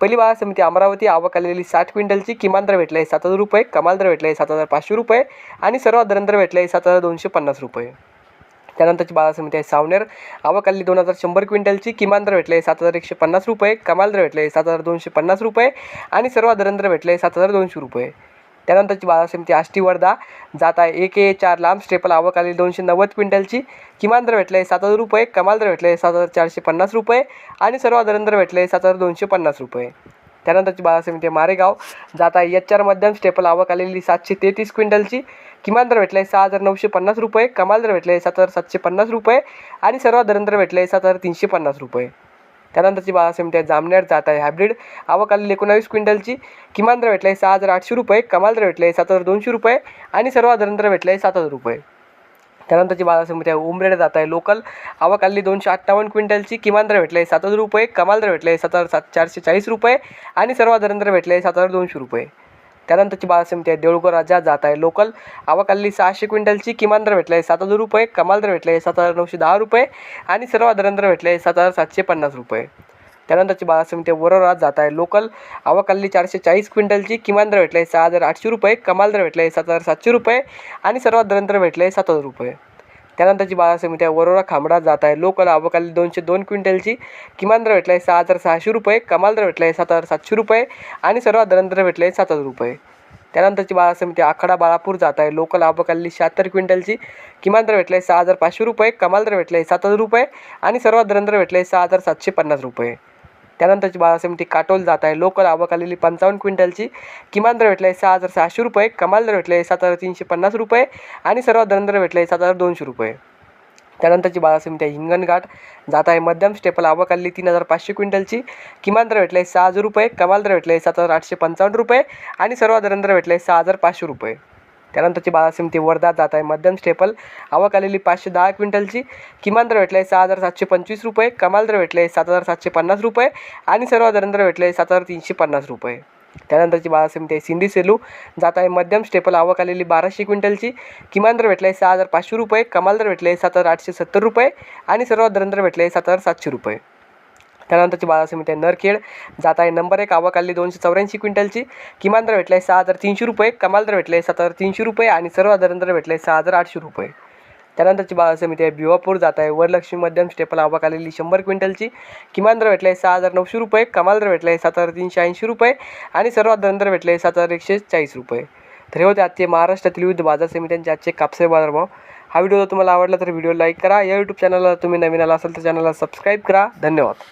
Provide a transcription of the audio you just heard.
पहिली बाजार समिती अमरावती आवक आलेली साठ क्विंटलची किमान दर भेटला आहे सात हजार रुपये कमाल दर भेटला आहे सात हजार पाचशे रुपये आणि सर्वात दरंदर भेटला आहे सात हजार दोनशे पन्नास रुपये. त्यानंतरची बाजार समिती आहे सावनेर. आवक आलेली दोन हजार शंभर क्विंटलची किमान दर भेटले सात हजार एकशे पन्नास रुपये कमाल दर भेटले सात हजार दोनशे पन्नास रुपये आणि सर्वात दरंदर भेटला भेटले सात हजार दोनशे रुपये. त्यानंतरची बाजार समिती आष्टी वर्धा. जात आहे एक ए चार लांब. स्टेपल आवक आलेली दोनशे नव्वद क्विंटलची. किमान दर भेटले सात हजार रुपये. कमाल दर भेटले सात हजार चारशे पन्नास रुपये. आणि सर्वात दर दर आहे सात हजार दोनशे पन्नास रुपये. त्यानंतरची बाजार समिती आहे मारेगाव. जात आहे एच चार मध्यम. स्टेपल आवक आलेली सातशे तेहतीस क्विंटलची. किमान दर भेटले सहा हजार नऊशे पन्नास रुपये. कमाल दर भेटले सात हजार सातशे पन्नास रुपये. आणि सर्वात दर दर आहे सात हजार तीनशे पन्नास रुपये. त्यानंतरची बाजार समिती आहे जामनेर जात आहे हायब्रिड. आवक आलेली एकोणावीस क्विंटलची. किमान दर भेटले सहा हजार आठशे रुपये. कमाल दर भेटले सात हजार दोनशे रुपये. आणि सर्वाधारण दर दर भेटले सात हजार रुपये. त्यानंतरची बाजार समिती आहे उमरेड जात आहे लोकल. आवक आलेली दोनशे अठ्ठावन्न क्विंटलची. किमान दर भेटले सात हजार रुपये. कमाल दर भेटले सात हजार सात चारशे चाळीस रुपये. आणि सर्वाधारण दर दर भेटले सात हजार दोनशे रुपये. त्यानंतरची बाजार समिती आहे. देऊळगाव राजा जात आहे. लोकल आवक आलेली सहाशे क्विंटलची. किमान दर भेटले सात हजार रुपये. कमाल दर भेटले सात हजार नऊशे दहा रुपये. आणि सर्वात दर दर भेटले सात हजार सातशे पन्नास रुपये. त्यानंतरची बाजार समिती आहे. वरोरा जात आहे. लोकल आवक आलेली चारशे चाळीस क्विंटलची. किमान दर भेटले सहा हजार आठशे रुपये. कमाल दर भेटले सात हजार सातशे रुपये. आणि सर्वात दर दर भेटले सात हजार रुपये. त्यानंतरची बाजार समिती आहे वरोरा खांबडा जात आहे. लोकल आवक दोनशे दोन क्विंटलची किमान दर भेटला आहे सहा हजार सहाशे रुपये कमाल दर भेटला आहे सात हजार सातशे रुपये आणि सर्वात दर दर आहे सात हजार रुपये. त्यानंतरची बाजार समिती आखाडा बाळापूर जात आहे. लोकल आबकाली शहात्तर क्विंटलची किमान दर भेटला आहे सहा हजार पाचशे रुपये कमाल दर भेटले सात हजार रुपये आणि सर्वात दर भेटला आहे सहा हजार सातशे पन्नास रुपये. त्यानंतरची बाजार काटोल जात आहे. लोकल आवक आलेली पंचावन्न क्विंटलची. किमान दर भेटले सहा हजार सहाशे रुपये. कमाल दर भेटले सात हजार तीनशे पन्नास रुपये. आणि सर्वात दर दर भेटले सात हजार दोनशे रुपये. त्यानंतरची बाजार समिती आहे हिंगणघाट जात आहे. मध्यम स्टेपल आवक आलेली तीन हजार पाचशे क्विंटलची. किमान दर भेटले सहा हजार रुपये. कमाल दर भेटले सात हजार आठशे पंचावन्न रुपये. आणि सर्वात दर दर भेटले सहा हजार पाचशे रुपये. त्यानंतरची बालासिम ती वर्धा जात आहे. मध्यम स्टेपल आवक आलेली पाचशे दहा क्विंटलची. किमान दर भेटले सहा हजार सातशे पंचवीस रुपये. कमाल दर भेटले सात हजार सातशे पन्नास रुपये. आणि सर्वात दर भेटले सात हजार तीनशे पन्नास रुपये. त्यानंतरची बाळासिम ते सिंधी सेलू जात आहे. मध्यम स्टेपल आवक आलेली बाराशे क्विंटलची. किमान दर भेटले सहा हजार पाचशे रुपये. कमाल दर भेटले सात हजार आठशे सत्तर रुपये. आणि सर्वात दर दर भेटले सात हजार सातशे रुपये. त्यानंतरची बाजार समिती आहे नरखेड. जात आहे नंबर एक आवक दोनशे चौऱ्याऐंशी क्विंटलची. किमान दर भेटले सहा हजार तीनशे रुपये कमाल दर भेटले सात हजार तीनशे रुपये आणि सर्व दर दर भेटले सहा हजार आठशे रुपये. त्यानंतरची बाजार समिती आहे भिवापूर जात आहे वरलक्ष्मी मध्यम स्टेपल आवक आलेली शंभर क्विंटलची. किमान दर भेटले सहा हजार नऊशे रुपये कमाल दर भेटले सात हजार तीनशे ऐंशी रुपये आणि सर्वात दर दर भेटले सात हजार एकशे चाळीस रुपये. तर हे होते आजचे महाराष्ट्रातील विविध बाजार समित्यांचे आजचे कापसे बाजारभाव. हा व्हिडिओ जर तुम्हाला आवडला तर व्हिडिओ लाईक करा. या यूट्यूब चॅनलला तुम्ही नवीन आला असाल तर चॅनलला सबस्क्राईब करा. धन्यवाद.